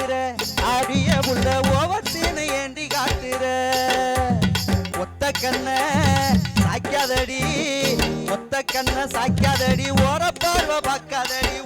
பாக்குற அடிய உள்ள ஓவத்தின்னு ஏண்டி காட்டுற ஒத்த கண்ண சாய்க்காதடி ஒத்த கண்ண சாய்க்காதடி ஓர பார்வை பார்க்காதடி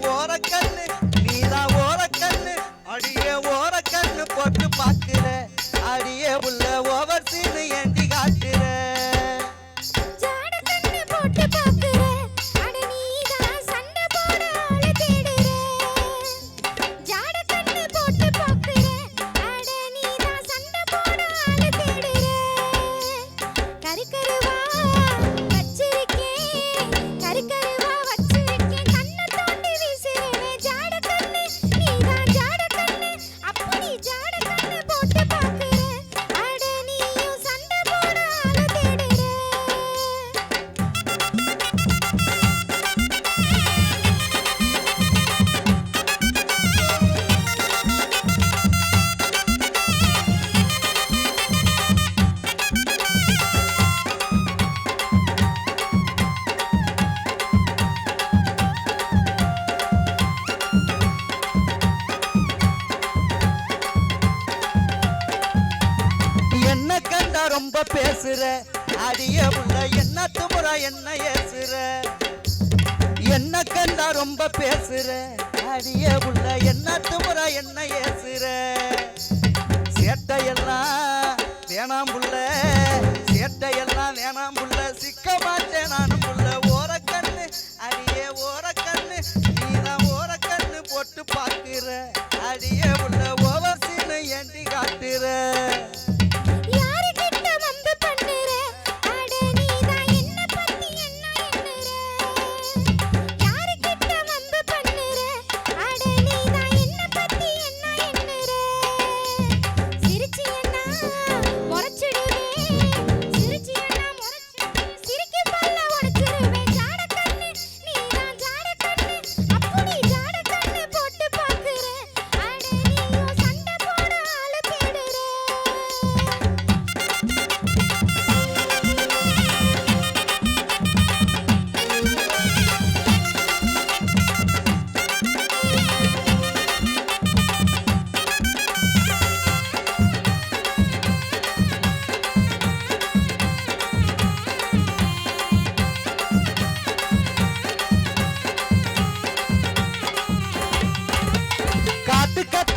ரொம்ப பேசுற? அடிய உள்ள என்ன துமுற என்ன ஏசுற? என்ன கண்டா ரொம்ப பேசுற? அடிய உள்ள என்ன துமுற என்ன ஏசுற? சேட்டையெல்லாம் வேணாம் புள்ள சேட்டையெல்லாம் வேணாம் புள்ள சிக்க மாட்டேன் நான்.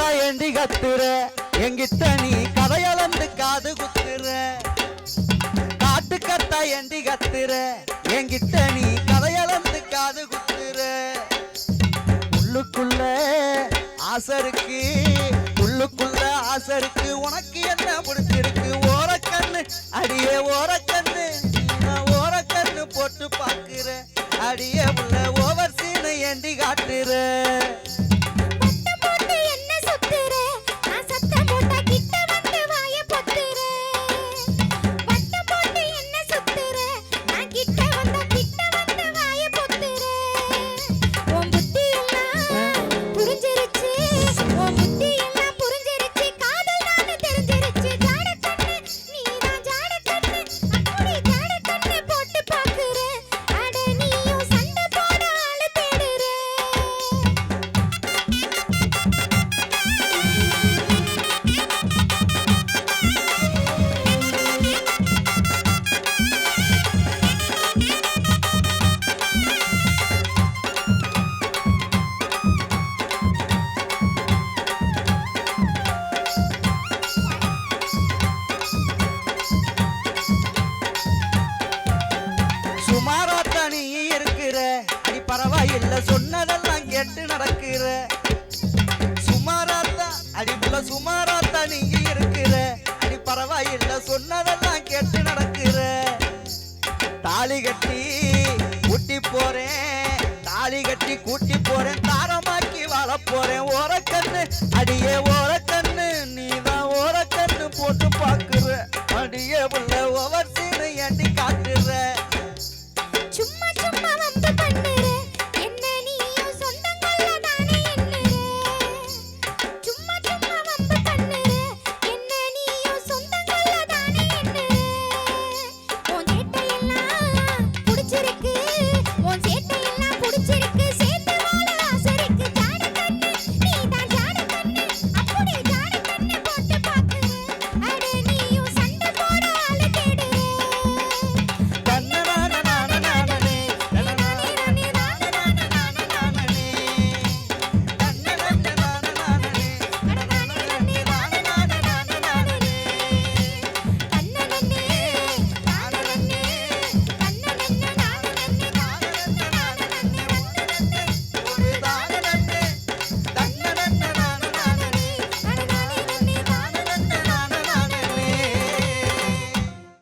காத்து ஏண்டி கத்துற? எங்கிட்ட நீ கதையளந்து காது குத்துற. காட்டு கத்தா ஏண்டி கத்துற? எங்கிட்ட நீ கதையளந்து காது குத்துற. உள்ளுக்குள்ள ஆசை உள்ளுக்குள்ள ஆசை உனக்கு என்ன பிடிச்சிருக்கு? ஓரக்கண்ணு அடியே ஓரக்கண்ணு. இல்ல சொன்னதெல்லாம் கேட்டு நடக்கிற. சுமாராத்தா அடிப்புல சுமாராத்தா நீங்க இருக்கிற. அடி பரவாயில்ல சொன்னதெல்லாம் கேட்டு நடக்கிற. தாலி கட்டி கூட்டி போறேன். தாலி கட்டி கூட்டி போறேன். தாரமாக்கி வாழ போறேன். ஓரக்கண்ணு அடியே ஓரக்கண்ணு நீ தான் ஓர ஓரக்கண்ணு போட்டு பாக்குற அடியே புள்ள ஓவர் சீனு எண்ணி காட்டுற.